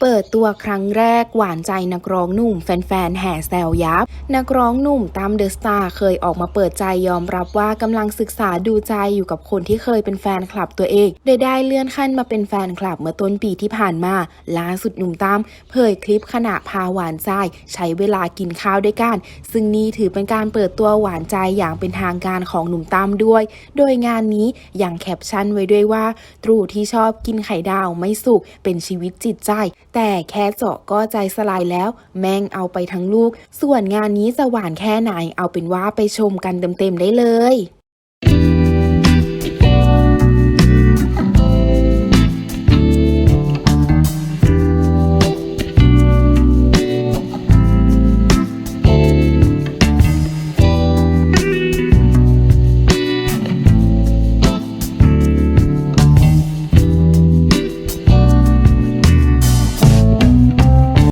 เปิดตัวครั้งแรกหวานใจนักร้องหนุ่มแฟนๆแห่แซวยับ นักร้องหนุ่มตามเดอะสตาร์เคยออกมาเปิดใจยอมรับว่ากำลังศึกษาดูใจอยู่กับคนที่เคยเป็นแฟนคลับตัวเองโดยได้เลื่อนขั้นมาเป็นแฟนคลับเมื่อต้นปีที่ผ่านมาล่าสุดหนุ่มตามเผยคลิปขณะพาหวานใจ ใช้เวลากินข้าวด้วยกัน ซึ่งนี่ถือเป็นการเปิดตัวหวานใจอย่างเป็นทางการของหนุ่มตามด้วย โดยงานนี้ยังแคปชั่นไว้ด้วยว่า ตรูที่ชอบกินไข่ดาวไม่สุกเป็นชีวิตจิตใจแต่แค่เจาะก็ใจสลายแล้ว แม่งเอาไปทั้งลูก ส่วนงานนี้จะหวานแค่ไหนเอาเป็นว่าไปชมกันเต็มๆได้เลย